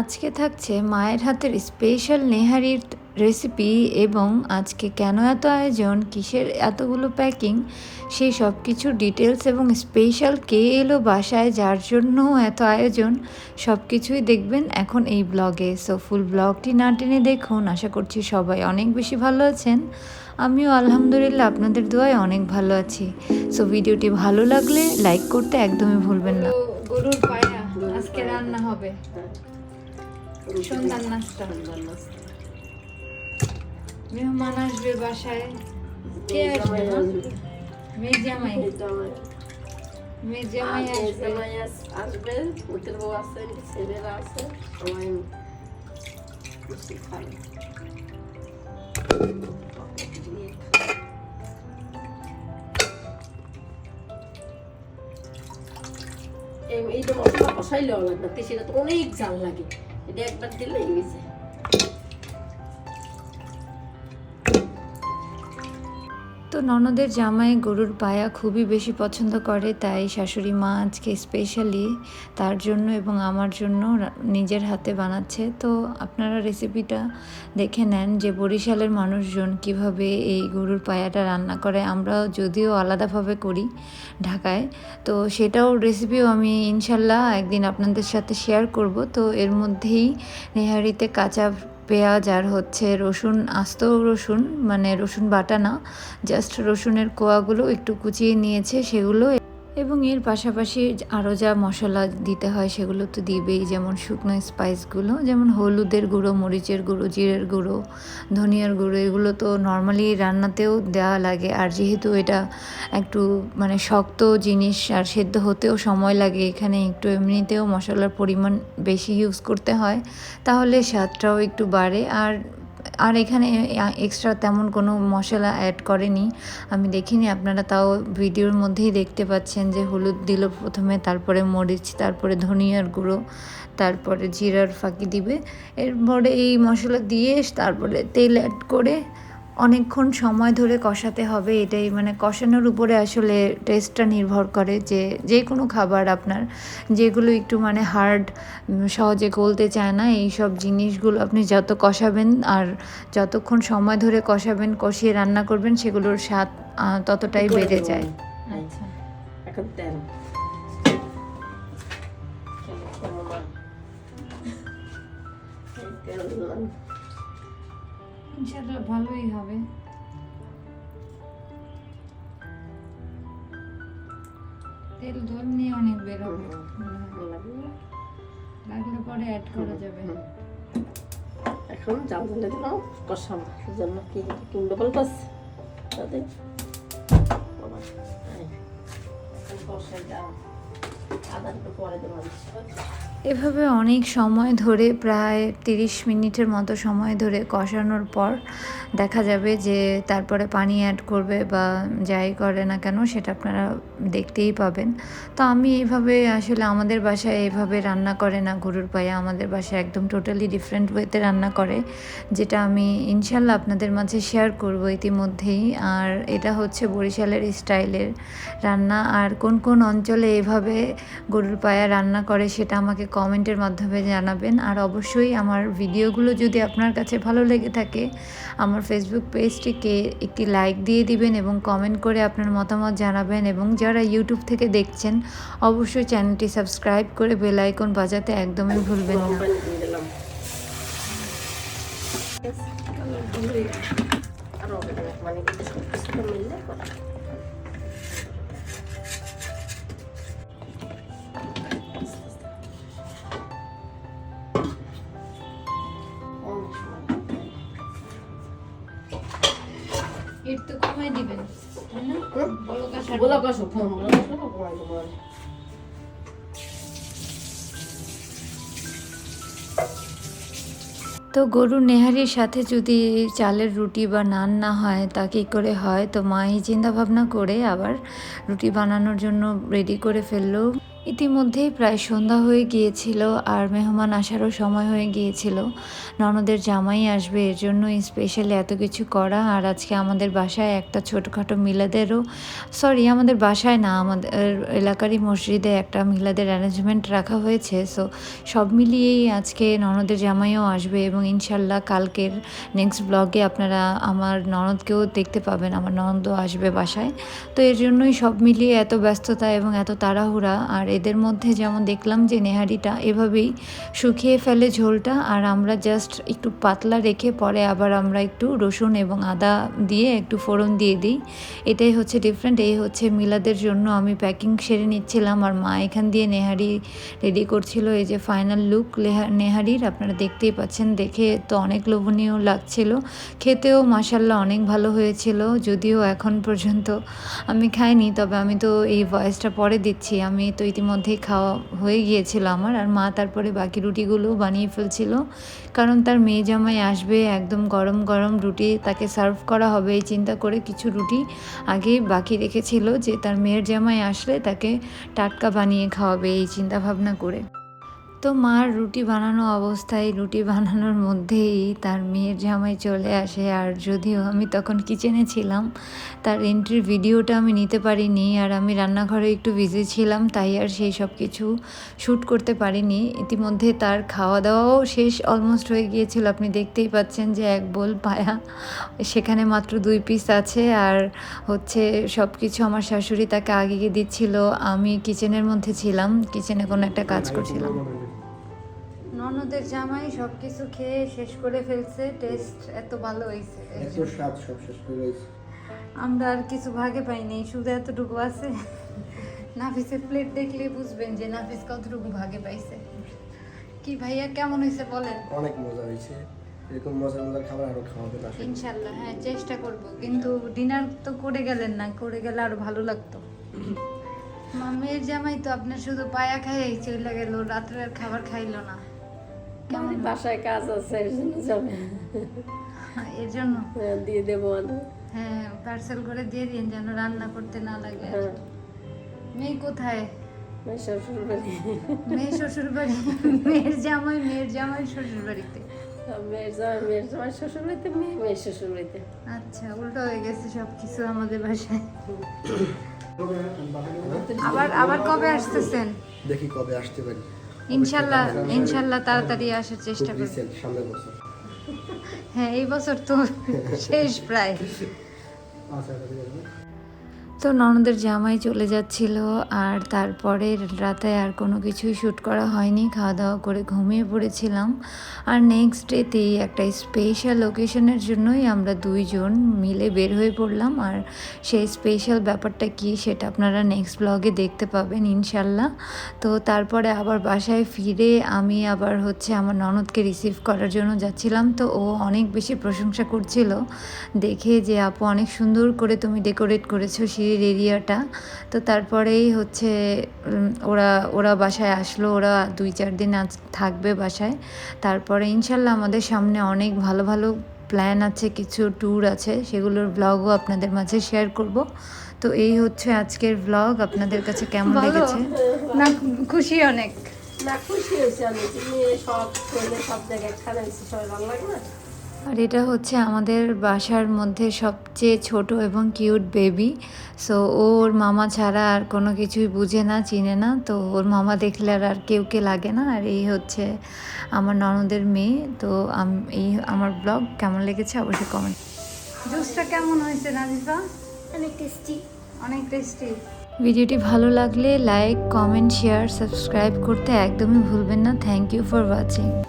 আজকে থাকছে মায়ের হাতের স্পেশাল নেহারির রেসিপি এবং আজকে কেন এত আয়োজন, কিসের এতগুলো প্যাকিং সেই সব কিছু ডিটেলস এবং স্পেশাল কে এলো বাসায়, যার জন্য এত আয়োজন সব কিছুই দেখবেন এখন এই ব্লগে সো ফুল ব্লগটি না টেনে দেখুন, আশা করছি সবাই অনেক বেশি ভালো আছেন। আমিও আলহামদুলিল্লাহ আপনাদের দোয়ায় অনেক ভালো আছি। সো ভিডিওটি ভালো লাগলে লাইক করতে একদমই ভুলবেন না। গরুর পায়া, আজকে রান্না হবে। সন্ধ্যার নাস্তা মেহমান আসবে বাসায়। কে আসবে মা? মেয়ে জামাই। মেয়ে জামাই। আসবে। বউ আছে ছেলেরা আছে সবাই খাবে। এই- এইটা মশলা লাগবে তো অনেক জাল লাগে। একবার দিলে হয়েছে। তো ননদের জামাই গরুর পায়া খুবই বেশি পছন্দ করে, তাই শাশুড়ি মা আজকে স্পেশালি তার জন্য এবং আমার জন্য নিজের হাতে বানাচ্ছে। তো আপনারা রেসিপিটা দেখে নেন যে বরিশালের মানুষজন কীভাবে এই গরুর পায়াটা রান্না করে। আমরাও যদিও আলাদাভাবে করি ঢাকায়। তো সেটাও রেসিপিও আমি ইনশাল্লাহ একদিন আপনাদের সাথে শেয়ার করব। তো এর মধ্যেই নেহারিতে কাঁচা পেঁয়াজ আর হচ্ছে রসুন, আস্ত রসুন মানে রসুন বাটা না জাস্ট রসুনের কোয়াগুলো একটু কুচিয়ে নিয়েছে, সেগুলো এবং এর পাশাপাশি আরও যা মশলা দিতে হয় সেগুলো তো দিবেই, যেমন শুকনো স্পাইসগুলো যেমন হলুদের গুঁড়ো, মরিচের গুঁড়ো, জিরের গুঁড়ো, ধনিয়ার গুঁড়ো, এগুলো তো নর্মালি রান্নাতেও দেওয়া লাগে। আর যেহেতু এটা একটু মানে শক্ত জিনিস আর সেদ্ধ হতেও সময় লাগে, এখানে একটু এমনিতেও মশলার পরিমাণ বেশি ইউজ করতে হয়, তাহলে স্বাদটাও একটু বাড়ে। আর আর এখানে এক্সট্রা তেমন কোনো মশলা অ্যাড করেনি। আমি দেখিনি, আপনারা তাও ভিডিওর মধ্যেই দেখতে পাচ্ছেন যে হলুদ দিল প্রথমে, তারপরে মরিচ, তারপরে ধনিয়ার গুঁড়ো, তারপরে জিরার ফাঁকি দিবে। এরপরে এই মশলা দিয়ে, তারপরে তেল অ্যাড করে অনেকক্ষণ সময় ধরে কষাতে হবে এটাই মানে কষানোর উপরে আসলে টেস্টটা নির্ভর করে যে যে কোনো খাবার আপনার যেগুলো একটু মানে হার্ড সহজে গলতে চায় না এই সব জিনিসগুলো আপনি যত কষাবেন আর যতক্ষণ সময় ধরে কষাবেন কষিয়ে রান্না করবেন সেগুলোর স্বাদ ততটাই বেড়ে যায়। আচ্ছা। এখন তেল। তেল ইনশাল্লাহ ভালোই হবে। তেল ধর নিয়ে অনেক বেরোবে। লাগলে পরে অ্যাড করা যাবে। এখন জাল জ্বালে দিলাম কষাম জন্য কি কিনবে বলবাস তাদের কষাই দাও। আদা একটু পরে দেবো এভাবে অনেক সময় ধরে, প্রায় তিরিশ মিনিটের মতো সময় ধরে কষানোর পর দেখা যাবে যে তারপরে পানি অ্যাড করবে বা যাই করে না কেন সেটা আপনারা দেখতেই পাবেন। তো আমি এইভাবে আসলে আমাদের বাসায় এইভাবে রান্না করে না, গরুর পায়ে আমাদের বাসায় একদম টোটালি ডিফারেন্ট ওয়েতে রান্না করে, যেটা আমি ইনশাল্লাহ আপনাদের মাঝে শেয়ার করব ইতিমধ্যেই। আর এটা হচ্ছে বরিশালের স্টাইলের রান্না। আর কোন কোন অঞ্চলে এভাবে গরুর পায়া রান্না করে সেটা আমাকে কমেন্টের মাধ্যমে জানাবেন। আর অবশ্যই আমার ভিডিওগুলো যদি আপনার কাছে ভালো লেগে থাকে, আমার ফেসবুক পেজটিকে একটি লাইক দিয়ে দিবেন এবং কমেন্ট করে আপনার মতামত জানাবেন এবং যারা ইউটিউব থেকে দেখছেন, অবশ্যই চ্যানেলটি সাবস্ক্রাইব করে বেল আইকন বাজাতে একদমই ভুলবেন না। মানে এর তো কমাই দিবেন তাই না? বড় কাঁসার বলা কষো ফোন বলা কষো কমাই দেবো তো গরুর নেহারির সাথে যদি চালের রুটি বা নান না হয় তা কী করে হয়? তো মা এই চিন্তাভাবনা করে আবার রুটি বানানোর জন্য রেডি করে ফেলল। ইতিমধ্যেই প্রায় সন্ধ্যা হয়ে গিয়েছিল আর মেহমান আসারও সময় হয়ে গিয়েছিল। ননদের জামাই আসবে, এর জন্য স্পেশালি এত কিছু করা আর আজকে আমাদের বাসায় একটা ছোটোখাটো মিলাদেরও সরি আমাদের বাসায় না, আমাদের এলাকারই মসজিদে একটা মিলাদের অ্যারেঞ্জমেন্ট রাখা হয়েছে। সো সব মিলিয়েই আজকে ননদের জামাইও আসবে এবং ইনশাল্লাহ কালকের নেক্সট ব্লগে আপনারা আমার ননদকেও দেখতে পাবেন, আমার ননদও আসবে বাসায়। তো এর জন্যই সব মিলিয়ে এত ব্যস্ততা এবং এত তাড়াহুড়া আর এদের মধ্যে যেমন দেখলাম যে নেহারিটা এভাবেই শুকিয়ে ফেলে ঝোলটা, আর আমরা জাস্ট একটু পাতলা রেখে পরে আবার আমরা একটু রসুন এবং আদা দিয়ে একটু ফোড়ন দিয়ে দিই। এটাই হচ্ছে ডিফারেন্ট এই হচ্ছে মিলাদের জন্য আমি প্যাকিং সেরে নিচ্ছিলাম, আর মা এখান দিয়ে নেহারি রেডি করছিল, এই যে ফাইনাল লুক নেহারির, আপনারা দেখতেই পাচ্ছেন, দেখে তো অনেক লোভনীয় লাগছিল। খেতেও মাসাল্লাহ অনেক ভালো হয়েছিল, যদিও এখন পর্যন্ত আমি খাইনি, তবে আমি তো এই ভয়েসটা পরে দিচ্ছি, আমি তো ইতিমধ্যেই খাওয়া হয়ে গিয়েছিল আমার। আর মা তারপরে বাকি রুটিগুলো বানিয়ে ফেলছিল। কারণ তার মেয়ে জামাই আসবে, একদম গরম গরম রুটি তাকে সার্ভ করা হবে এই চিন্তা করে কিছু রুটি আগে বাকি রেখেছিল যে তার মেয়ের জামাই আসলে তাকে টাটকা বানিয়ে খাওয়াবে এই চিন্তা ভাবনা করে। তো মার রুটি বানানো অবস্থায়, রুটি বানানোর মধ্যেই তার মেয়ের জামাই চলে আসে। আর যদিও আমি তখন কিচেনে ছিলাম, তার এন্ট্রির ভিডিওটা আমি নিতে পারিনি আর আমি রান্নাঘরে একটু বিজি ছিলাম, তাই আর সেই সব কিছু শ্যুট করতে পারিনি। ইতিমধ্যে তার খাওয়া দাওয়াও শেষ অলমোস্ট হয়ে গিয়েছিল। আপনি দেখতেই পাচ্ছেন যে এক বোল পায়া সেখানে মাত্র দুই পিস আছে। আর হচ্ছে সব কিছু আমার শাশুড়ি তাকে আগে গিয়ে দিচ্ছিল। আমি কিচেনের মধ্যে ছিলাম কিচেনে কোনো একটা কাজ করছিলাম। ননদের জামাই সব কিছু খেয়ে শেষ করে ফেলছে। টেস্ট এত ভালো হয়েছে। এত স্বাদ সব শেষ করে রয়েছে আমরা আর কিছু ভাগে পাইনি শুধু এতটুকু আছে। নাফিসের প্লেট দেখলে বুঝবেন যে নাফিস কতটুকু ভাগে পাইছে। কি ভাইয়া কেমন হয়েছে বলেন? অনেক মজা হয়েছে। এরকম মজার মজার খাবার আরও খাওয়াতে আসে ইনশাল্লাহ হ্যাঁ চেষ্টা করব। কিন্তু ডিনার তো করে গেলেন না করে গেলে আরও ভালো লাগতো। মামের জামাই তো আপনার শুধু পায়া খাই চলে গেল রাত্রে আর খাবার খাইলো না। আমাদের বাসায় কাজ আছে এর জন্য যাবে হ্যাঁ, এর জন্য। হ্যাঁ, দিয়ে দেবো হ্যাঁ পার্সেল করে দিয়ে দিন যেন রান্না করতে না লাগে। হ্যাঁ। মেয়ে কোথায়? আমার শ্বশুর বাড়ি মেয়ে শ্বশুর বাড়ি মেয়ের জামাই মেয়ের জামাই শ্বশুর বাড়িতে মেয়ের জামাই মেয়ের জামাই শ্বশুর বাড়িতে মেয়ে মেয়ের শ্বশুর বাড়িতে আচ্ছা উল্টো হয়ে গেছে সব কিছু আমাদের বাসায়। আবার আবার কবে আসতেছেন? দেখি কবে আসতে পারি। ইনশাল্লাহ ইনশাল্লাহ তাড়াতাড়ি আসার চেষ্টা বছর। হ্যাঁ এই বছর তো শেষ প্রায়। আচ্ছা তো ননদের জামাই চলে যাচ্ছিল আর তারপরে রাতে আর কোনো কিছুই শ্যুট করা হয়নি। খাওয়া দাওয়া করে ঘুমিয়ে পড়েছিলাম। আর নেক্সট ডেতেই একটা স্পেশাল লোকেশনের জন্যই আমরা দুইজন মিলে বের হয়ে পড়লাম। আর সেই স্পেশাল ব্যাপারটা কি সেটা আপনারা নেক্সট ব্লগে দেখতে পাবেন ইনশাল্লাহ। তো তারপরে আবার বাসায় ফিরে আমি আবার হচ্ছে আমার ননদকে রিসিভ করার জন্য যাচ্ছিলাম। তো ও অনেক বেশি প্রশংসা করছিল। দেখে যে, আপু, অনেক সুন্দর করে তুমি ডেকোরেট করেছ। সিঁড়ির এরিয়াটা। তো তারপরেই হচ্ছে ওরা ওরা বাসায় আসলো ওরা দুই চার দিন আজ থাকবে বাসায়। তারপরে ইনশাল্লাহ আমাদের সামনে অনেক ভালো ভালো প্ল্যান আছে কিছু ট্যুর আছে সেগুলোর ব্লগও আপনাদের মাঝে শেয়ার করব। তো এই হচ্ছে আজকের ব্লগ আপনাদের কাছে কেমন লেগেছে? না খুশি অনেক। না খুশি হয়েছে আমি। যে সব সব জায়গায় খাওয়াইছে সবাই ভালো লাগে না? আর এটা হচ্ছে আমাদের বাসার মধ্যে সবচেয়ে ছোট এবং কিউট বেবি। সো ওর মামা ছাড়া আর কোনো কিছুই বুঝে না চিনে না। তো ওর মামা দেখলে আর আর কেউ কে লাগে না। আর এই হচ্ছে আমার ননদের মেয়ে। তো এই আমার ব্লগ কেমন লেগেছে অবশ্যই কমেন্ট জুসটা কেমন হয়েছে নাজিফা অনেক টেস্টি অনেক টেস্টি ভিডিওটি ভালো লাগলে লাইক কমেন্ট শেয়ার সাবস্ক্রাইব করতে একদমই ভুলবেন না। Thank you for watching